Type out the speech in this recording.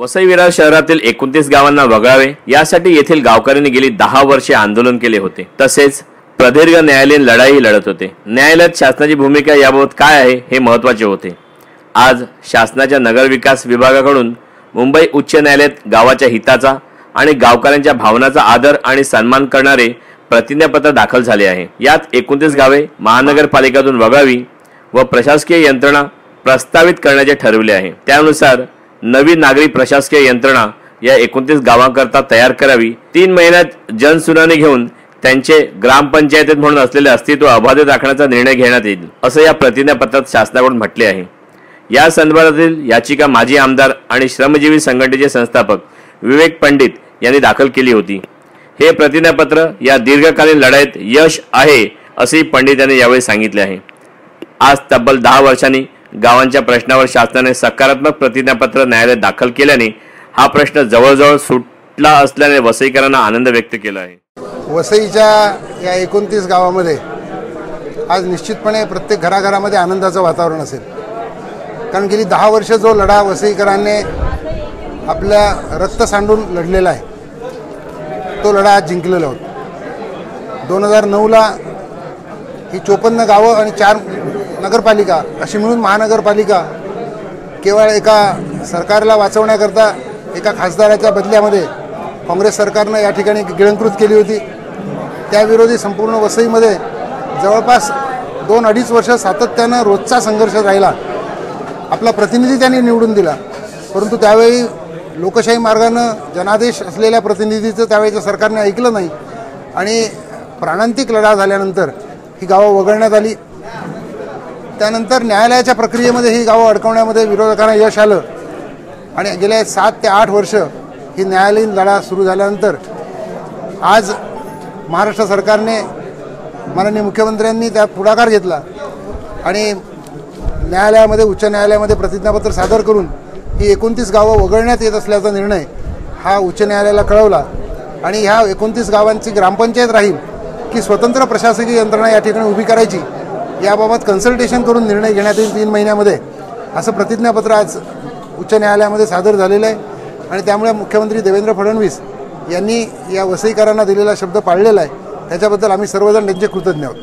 वसई विरार शहरातील एकोणतीस गावांना वगळावे. यासाठी येथील गावकऱ्यांनी गेली दहा वर्षे आंदोलन केले होते. तसेच प्रदीर्घ न्यायालयीन लढाई लढत होते. न्यायालयात शासनाची भूमिका याबाबत काय आहे हे महत्त्वाचे होते. आज शासनाच्या नगरविकास विभागाकडून मुंबई उच्च न्यायालयात गावाच्या हिताचा आणि गावकऱ्यांच्या भावनाचा आदर आणि सन्मान करणारे प्रतिज्ञापत्र दाखल झाले आहे. यात एकोणतीस गावे महानगरपालिकेतून वगळावी व प्रशासकीय यंत्रणा प्रस्तावित करण्याचे ठरविले आहे. त्यानुसार नवी नागरी प्रशासकीय यंत्रणा या एकोणतीस गावांकरता तयार करावी. तीन महिन्यात जनसुनावणी घेऊन त्यांचे ग्रामपंचायतीत म्हणून असलेले अस्तित्व अबाधित राखण्याचा निर्णय घेण्यात येईल असं या प्रतिज्ञापत्रात शासनाकडून म्हटले आहे. या संदर्भातील याचिका माजी आमदार आणि श्रमजीवी संघटनेचे संस्थापक विवेक पंडित यांनी दाखल केली होती. हे प्रतिज्ञापत्र या दीर्घकालीन लढाईत यश आहे असेही पंडित यांनी यावेळी सांगितले आहे. आज तब्बल दहा वर्षांनी गावांच्या प्रश्नावर शासनाने सकारात्मक प्रतिज्ञापत्र न्यायालयात दाखल केल्याने हा प्रश्न जवळजवळ सुटला असल्याने वसईकरांना आनंद व्यक्त केला आहे. वसईच्या या एकोणतीस गावामध्ये आज निश्चितपणे प्रत्येक घराघरामध्ये आनंदाचं वातावरण असेल. कारण गेली दहा वर्ष जो लढा वसईकरांनी आपल्या रक्त सांडून लढलेला आहे तो लढा आज जिंकलेला होता. दोन हजार नऊला ही चोपन्न गावं आणि चार नगरपालिका अशी मिळून महानगरपालिका केवळ एका सरकारला वाचवण्याकरता एका खासदाराच्या बदल्यामध्ये काँग्रेस सरकारनं या ठिकाणी गिळंकृत केली होती. त्याविरोधी संपूर्ण वसईमध्ये जवळपास दोन अडीच वर्ष सातत्यानं रोजचा संघर्ष राहिला. आपला प्रतिनिधी त्यांनी निवडून दिला. परंतु त्यावेळी लोकशाही मार्गानं जनादेश असलेल्या प्रतिनिधीचं त्यावेळेच्या सरकारने ऐकलं नाही. आणि प्राणांतिक लढा झाल्यानंतर ही गावं वगळण्यात आली. त्यानंतर न्यायालयाच्या प्रक्रियेमध्ये ही गावं अडकवण्यामध्ये विरोधकांना यश आलं. आणि गेल्या सात ते आठ वर्ष ही न्यायालयीन लढा सुरू झाल्यानंतर आज महाराष्ट्र सरकारने माननीय मुख्यमंत्र्यांनी त्यात पुढाकार घेतला. आणि न्यायालयामध्ये उच्च न्यायालयामध्ये प्रतिज्ञापत्र सादर करून ही एकोणतीस गावं वगळण्यात येत असल्याचा निर्णय हा उच्च न्यायालयाला कळवला. आणि ह्या एकोणतीस गावांची ग्रामपंचायत राहील की स्वतंत्र प्रशासकीय यंत्रणा या ठिकाणी उभी करायची याबाबत कन्सल्टेशन करून निर्णय घेण्यात येईल तीन महिन्यामध्ये. असं प्रतिज्ञापत्र आज उच्च न्यायालयामध्ये सादर झालेलं आहे. आणि त्यामुळे मुख्यमंत्री देवेंद्र फडणवीस यांनी या वसईकरांना दिलेला शब्द पाळलेला आहे. त्याच्याबद्दल आम्ही सर्वजण त्यांचे कृतज्ञ आहोत.